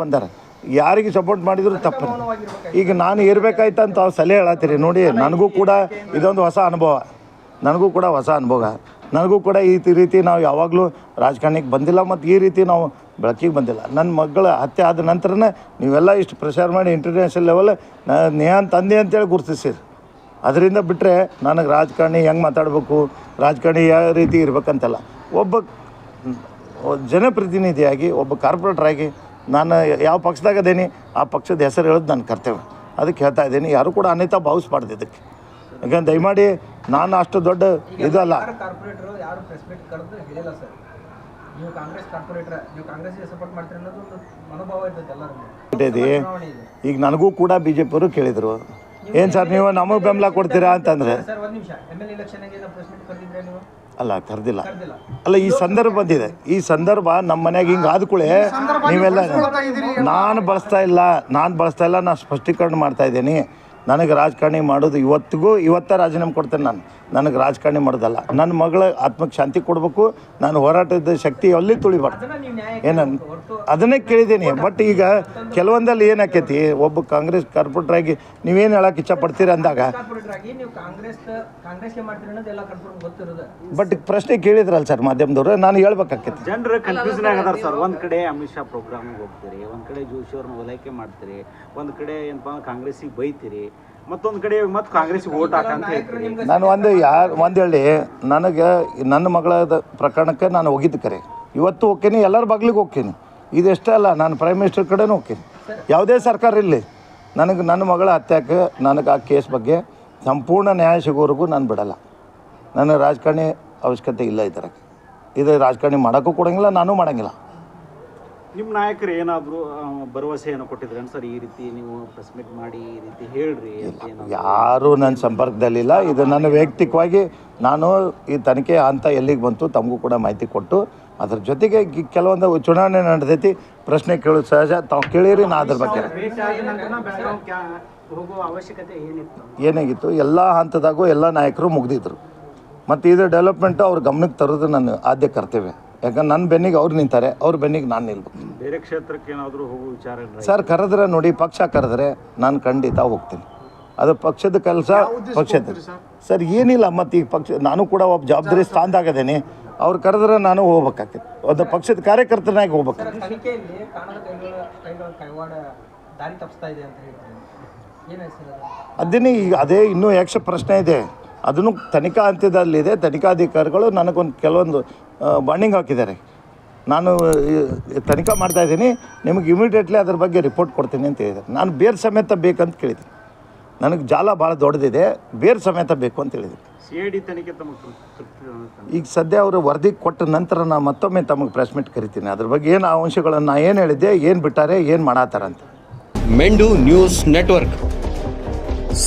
ಬಂದಾರ. ಯಾರಿಗೆ ಸಪೋರ್ಟ್ ಮಾಡಿದ್ರು ತಪ್ಪು ಈಗ ನಾನು ಇರ್ಬೇಕಾಯ್ತ ಅಂತ ಅವ್ರು ಸಲಹೆ ಹೇಳತ್ತೀರಿ. ನೋಡಿ, ನನಗೂ ಕೂಡ ಇದೊಂದು ಹೊಸ ಅನುಭವ. ನನಗೂ ಕೂಡ ಹೊಸ ಅನುಭವ. ನನಗೂ ಕೂಡ ಈ ರೀತಿ ನಾವು ಯಾವಾಗಲೂ ರಾಜಕಾರಣಕ್ಕೆ ಬಂದಿಲ್ಲ ಮತ್ತು ಈ ರೀತಿ ನಾವು ಬೆಳಕಿಗೆ ಬಂದಿಲ್ಲ. ನನ್ನ ಮಗಳ ಹತ್ಯೆ ಆದ ನಂತರನೇ ನೀವೆಲ್ಲ ಇಷ್ಟು ಪ್ರಚಾರ ಮಾಡಿ ಇಂಟರ್ನ್ಯಾಷನಲ್ ಲೆವೆಲ್ ನಾನು ತಂದೆ ಅಂತೇಳಿ ಗುರುತಿಸಿರಿ. ಅದರಿಂದ ಬಿಟ್ಟರೆ ನನಗೆ ರಾಜಕಾರಣಿ ಹೆಂಗೆ ಮಾತಾಡಬೇಕು? ರಾಜಕಾರಣಿ ಯಾವ ರೀತಿ ಇರಬೇಕಂತಲ್ಲ. ಒಬ್ಬ ಜನಪ್ರತಿನಿಧಿಯಾಗಿ, ಒಬ್ಬ ಕಾರ್ಪೊರೇಟರ್ ಆಗಿ ನಾನು ಯಾವ ಪಕ್ಷದಾಗ ಅದೇನಿ ಆ ಪಕ್ಷದ ಹೆಸರು ಹೇಳೋದು ನನ್ನ ಕರ್ತವ್ಯ. ಅದಕ್ಕೆ ಹೇಳ್ತಾ ಇದ್ದೀನಿ ಯಾರು ಕೂಡ ಅನಿತ ಭಾವಿಸ್ಬಾರ್ದು ಇದಕ್ಕೆ. ಯಾಕಂದ್ರೆ ದಯಮಾಡಿ ನಾನು ಅಷ್ಟು ದೊಡ್ಡ ಇದಲ್ಲ ಈಗ ನನಗೂ ಕೂಡ ಬಿ ಜೆ ಪಿಯವರು ಕೇಳಿದರು. ಏನು ಸರ್ ನೀವು ನಮಗೆ ಬೆಂಬಲ ಕೊಡ್ತೀರಾ ಅಂತಂದರೆ? ಅಲ್ಲ ಕರೆದಿಲ್ಲ. ಅಲ್ಲ ಈ ಸಂದರ್ಭ ಬಂದಿದೆ. ಈ ಸಂದರ್ಭ ನಮ್ಮ ಮನೆಯಾಗ ಹಿಂಗೆ ಆದ್ಕೂಳೆ ನೀವೆಲ್ಲ ನಾನು ಬಳಸ್ತಾ ಇಲ್ಲ ನಾನು ಬಳಸ್ತಾ ಇಲ್ಲ ನಾನು ಸ್ಪಷ್ಟೀಕರಣ ಮಾಡ್ತಾ ಇದ್ದೀನಿ. ನನಗೆ ರಾಜಕಾರಣಿ ಮಾಡೋದು ಇವತ್ತಿಗೂ ಇವತ್ತೇ ರಾಜೀನಾಮೆ ಕೊಡ್ತೇನೆ ನಾನು. ನನಗೆ ರಾಜಕಾರಣಿ ಮಾಡೋದಲ್ಲ. ನನ್ನ ಮಗಳ ಆತ್ಮಕ್ಕೆ ಶಾಂತಿ ಕೊಡಬೇಕು. ನಾನು ಹೋರಾಟದ ಶಕ್ತಿ ಅಲ್ಲಿ ತುಳಿಬಾರ್ದು. ಅದನ್ನ ನೀವು ನ್ಯಾಯ ಏನನ್ ಅದನ್ನೇ ಕೇಳಿದ್ದೀನಿ. ಬಟ್ ಈಗ ಕೆಲವೊಂದಲ್ಲಿ ಏನಾಕೈತಿ ಒಬ್ಬ ಕಾಂಗ್ರೆಸ್ ಕಾರ್ಪೊರೇಟರ್ ಆಗಿ ನೀವೇನು ಹೇಳಕ್ಕೆ ಇಚ್ಛಪಡ್ತೀರಿ ಅಂದಾಗ? ನೀವು ಕಾಂಗ್ರೆಸ್ ಕಾಂಗ್ರೆಸ್ಗೆ ಮಾಡ್ತೀರಿ ಅನ್ನೋದು ಎಲ್ಲ ಕನ್ಫರ್ಮ್ ಗೊತ್ತಿರೋದು. ಬಟ್ ಪ್ರಶ್ನೆ ಕೇಳಿದ್ರಲ್ಲ ಸರ್ ಮಾಧ್ಯಮದವರು ನಾನು ಹೇಳ್ಬೇಕಾಕೈತಿ. ಜನರು ಕನ್ಫ್ಯೂಷನ್ ಆಗದಾರ ಸರ್. ಒಂದು ಕಡೆ ಅಮಿತ್ ಶಾ ಪ್ರೋಗ್ರಾಮಿಗೆ ಹೋಗ್ತೀರಿ ಒಂದು ಕಡೆ ಜೋಶಿ ಅವ್ರನ್ನ ಓಲೈಕೆ ಮಾಡ್ತೀರಿ ಒಂದು ಕಡೆ ಏನಪ್ಪ ಅಂದ್ರೆ ಕಾಂಗ್ರೆಸ್ಸಿಗೆ ಬೈತೀರಿ ಮತ್ತೊಂದ್ ಕಡೆ ಮತ್ತೆ ಕಾಂಗ್ರೆಸ್ ಓಟ್ ಹಾಕಂತ ಹೇಳ್ತೀರಿ. ನಾನು ಒಂದು ಯಾರು ಒಂದು ಹೇಳಿ ನನಗೆ ನನ್ನ ಮಗಳ ಪ್ರಕರಣಕ್ಕೆ ನಾನು ಹೋಗಿದ್ದ ಕರೆ. ಇವತ್ತು ಹೋಗ್ತೀನಿ ಎಲ್ಲರ ಬಗ್ಲಿಗೆ ಹೋಗ್ತೀನಿ ಇದೆಷ್ಟೇ ಅಲ್ಲ ನಾನು ಪ್ರೈಮ್ ಮಿನಿಸ್ಟರ್ ಕಡೆನೂ ಹೋಗ್ತೀನಿ ಯಾವುದೇ ಸರ್ಕಾರ ಇರಲಿ ನನಗೆ ನನ್ನ ಮಗಳ ಹತ್ಯಾಕೆ ನನಗೆ ಆ ಕೇಸ್ ಬಗ್ಗೆ ಸಂಪೂರ್ಣ ನ್ಯಾಯ ಸಿಗೋವರೆಗೂ ನಾನು ಬಿಡಲ್ಲ. ನನಗೆ ರಾಜಕಾರಣಿ ಅವಶ್ಯಕತೆ ಇಲ್ಲ ಇದರಾಗೆ ಇದು ರಾಜಕಾರಣಿ ಮಾಡೋಕ್ಕೂ ಕೊಡೋಂಗಿಲ್ಲ ನಾನು ಮಾಡೋಂಗಿಲ್ಲ. ನಿಮ್ಮ ನಾಯಕರು ಏನಾದರೂ ಭರವಸೆಯನ್ನು ಕೊಟ್ಟಿದ್ರೆ ಸರ್? ಈ ರೀತಿ ನೀವು ಪ್ರೆಸ್ ಮೀಟ್ ಮಾಡಿ ಈ ರೀತಿ ಹೇಳ್ರಿ ಯಾರು ನನ್ನ ಸಂಪರ್ಕದಲ್ಲಿಲ್ಲ. ಇದು ನನ್ನ ವೈಯಕ್ತಿಕವಾಗಿ ನಾನು ಈ ತನಿಖೆ ಅಂತ ಎಲ್ಲಿಗೆ ಬಂತು ತಮಗೂ ಕೂಡ ಮಾಹಿತಿ ಕೊಟ್ಟು ಅದ್ರ ಜೊತೆಗೆ ಕೆಲವೊಂದು ಚುನಾವಣೆ ನಡೆದೈತಿ ಪ್ರಶ್ನೆ ಕೇಳೋದು ಸಹಜ. ತಾವು ಕೇಳಿರಿ ನಾ ಅದ್ರ ಬಗ್ಗೆ. ಏನಾಗಿತ್ತು? ಎಲ್ಲ ಹಂತದಾಗೂ ಎಲ್ಲ ನಾಯಕರು ಮುಗ್ದಿದ್ರು. ಮತ್ತು ಇದು ಡೆವಲಪ್ಮೆಂಟು ಅವ್ರ ಗಮನಕ್ಕೆ ತರೋದು ನನ್ನ ಆದ್ಯ ಕರ್ತವ್ಯ. ಯಾಕಂದ್ರೆ ನನ್ನ ಬೆನ್ನಿಗೆ ಅವ್ರು ನಿಂತಾರೆ ಅವ್ರ ಬೆನ್ನಿಗೆ ನಾನು ನಿಲ್ಬೇಕು. ಬೇರೆ ಕ್ಷೇತ್ರಕ್ಕೆ ಏನಾದರೂ ಹೋಗೋ ವಿಚಾರ ಸರ್ ಕರೆದ್ರೆ ನೋಡಿ ಪಕ್ಷ ಕರೆದ್ರೆ ನಾನು ಖಂಡಿತ ಹೋಗ್ತೀನಿ. ಅದು ಪಕ್ಷದ ಕೆಲಸ ಪಕ್ಷದ ಸರ್? ಏನಿಲ್ಲ ಮತ್ತೆ ಈಗ ಪಕ್ಷ ನಾನು ಕೂಡ ಒಬ್ಬ ಜವಾಬ್ದಾರಿ ಸ್ಥಾನದಾಗದೇನೆ ಅವ್ರು ಕರೆದ್ರೆ ನಾನು ಹೋಗ್ಬೇಕಾಗ್ತದೆ. ಒಂದು ಪಕ್ಷದ ಕಾರ್ಯಕರ್ತನಾಗಿ ಹೋಗ್ಬೇಕು. ತನಿಖೆಯಲ್ಲಿ ಕಾಣದ ಕೈಗಳ ಕೈಗಳ ಕೈವಾಡ ದಾರಿ ತಪ್ಪಿಸ್ತಾ ಇದೆ ಅಂತ ಹೇಳ್ತಾರೆ ಏನು ಹೆಸರು ಅದು ಅದನ್ನೇ ಈಗ ಅದೇ ಇನ್ನೂ ಯಕ್ಷ ಪ್ರಶ್ನೆ ಇದೆ. ಅದನ್ನು ತನಿಖಾ ಹಂತದಲ್ಲಿದೆ ತನಿಖಾಧಿಕಾರಿಗಳು ನನಗೊಂದು ಕೆಲವೊಂದು ಬಾಂಡಿಂಗ್ ಹಾಕಿದ್ದಾರೆ. ನಾನು ತನಿಖಾ ಮಾಡ್ತಾ ಇದ್ದೀನಿ. ನಿಮಗೆ ಇಮಿಡಿಯೇಟ್ಲಿ ಅದ್ರ ಬಗ್ಗೆ ರಿಪೋರ್ಟ್ ಕೊಡ್ತೀನಿ ಅಂತ ಹೇಳಿದ್ದಾರೆ. ನಾನು ಬೇರೆ ಸಮೇತ ಬೇಕಂತ ಕೇಳಿದ್ದೀನಿ. ನನಗೆ ಜಾಲ ಭಾಳ ದೊಡ್ಡದಿದೆ. ಬೇರೆ ಸಮೇತ ಬೇಕು ಅಂತ ಹೇಳಿದ್ದೀನಿ. ಸಿ ಡಿ ತನಿಖೆ ತಮಗೆ ತೃಪ್ತಿ ಈಗ ಸದ್ಯ ಅವರು ವರದಿ ಕೊಟ್ಟ ನಂತರ ನಾನು ಮತ್ತೊಮ್ಮೆ ತಮಗೆ ಪ್ರೆಸ್ ಮೀಟ್ ಕರಿತೀನಿ. ಅದ್ರ ಬಗ್ಗೆ ಏನು ಅಂಶಗಳನ್ನು ನಾನು ಏನು ಹೇಳಿದ್ದೆ ಏನು ಬಿಟ್ಟಾರೆ ಏನು ಮಾಡಾತಾರಂತ ಮೆಂಡು ನ್ಯೂಸ್ ನೆಟ್ವರ್ಕ್.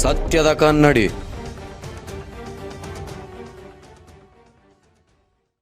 ಸತ್ಯದ ಕನ್ನಡಿ.